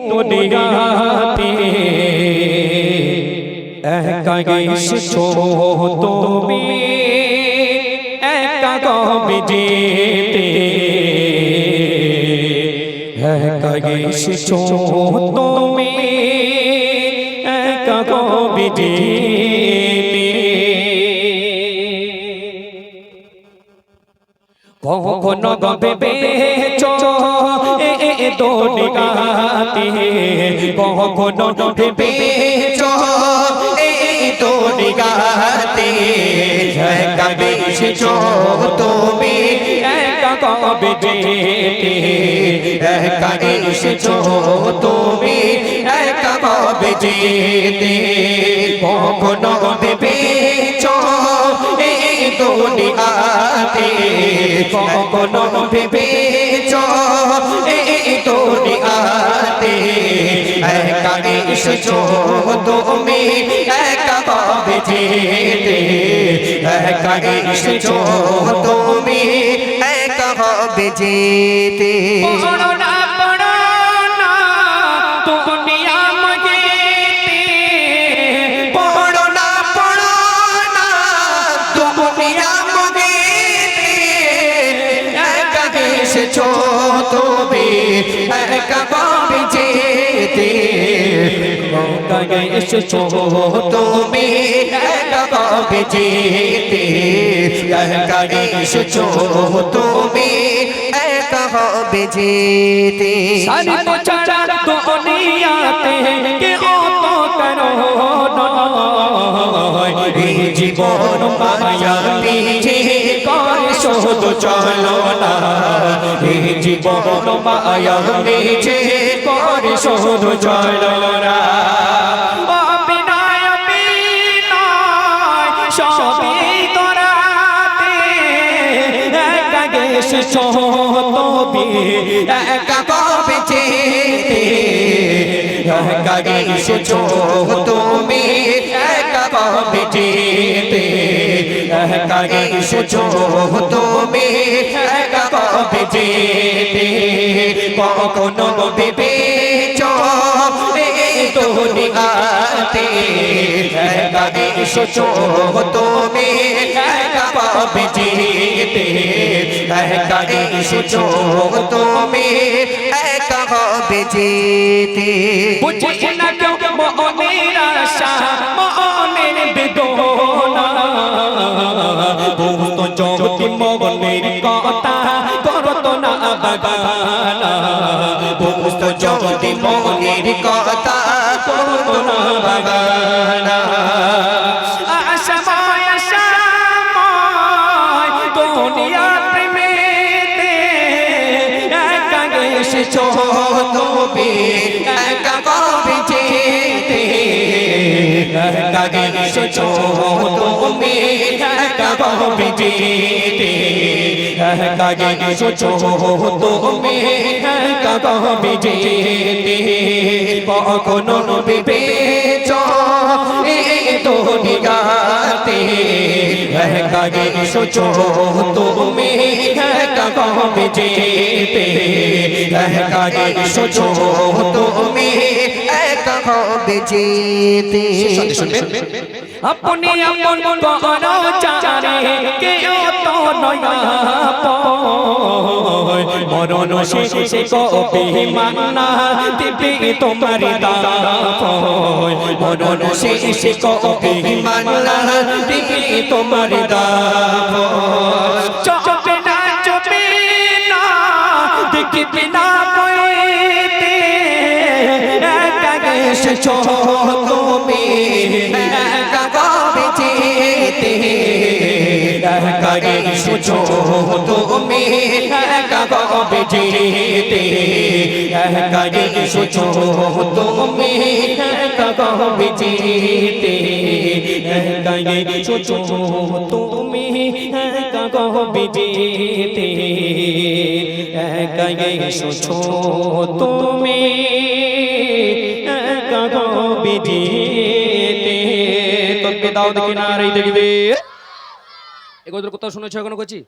দুনিয়াতে একা এসেছ তুমি একা কবে যেতে একা এসেছ তুমি একা কবে যেতে কখনো গবে এ দুনিয়াতে কখনো বেচ এ এ দুনিয়াতে একা বেশেছ তুমি কবে যেতে একা এসেছ তুমি কবে যেতে কখনো গবে বেচ এ দুনিয়াতে কখনো ভেবেছ এসেছ তুমি একা কবে যেতে। একা এসেছ তুমি একা হবে যেতে। এসেছ তুমি একা কবে যেতে। কাগে এসেছ? তুমি কবে যেতে একা এসেছ? তুমি একা হবে যেতে। সারি তো দুনিয়াতে কে অত করো জীবন মায়া নিজে কর শোধ চলো না। এই জীবন মায়া নিজে কর শোধ চলো না। তোরাতে। একা কবে যেতে? একা গেছে তুমি একা কবে যেতে? একা গেছে তুমি একা কবে যেতে কখনো ভেবেছ এই দুনিয়াতে একা গেছে তুমি একা কবে যেতে একা গেছে তুমি একা হবে যেতে বুঝে না কেউ মনের আশা মনের বেদনা বুঝতো জগতি মগনের কথা করত না বাগানা বুঝতো জগতি মগনের কথা করত না আশাময় দুনিয়া প্রেমেতে একা কবে একা এসেছ তুমি কবে যেতে একা এসেছ তুমি কবে যেতে কখনো বিবেচ এই দুনিয়াতে একা এসেছ তুমি একা কবে যেতে একা এসেছ তুমি হবে যেতে আপনি আপন করো চারে কেউ তো নয়া মরণ শেষে কবে মান্না দিবে তোমার মরণ শেষে কবে মান্না দিবে তোমার দাপ এসেছ তুমি একা এসেছ তুমি কবে যেতে? একা এসেছ তুমি কবে যেতে? একা এসেছ তুমি কবে যেতে? একা এসেছ তুমি কোথাও শুনেছো এখনও করছি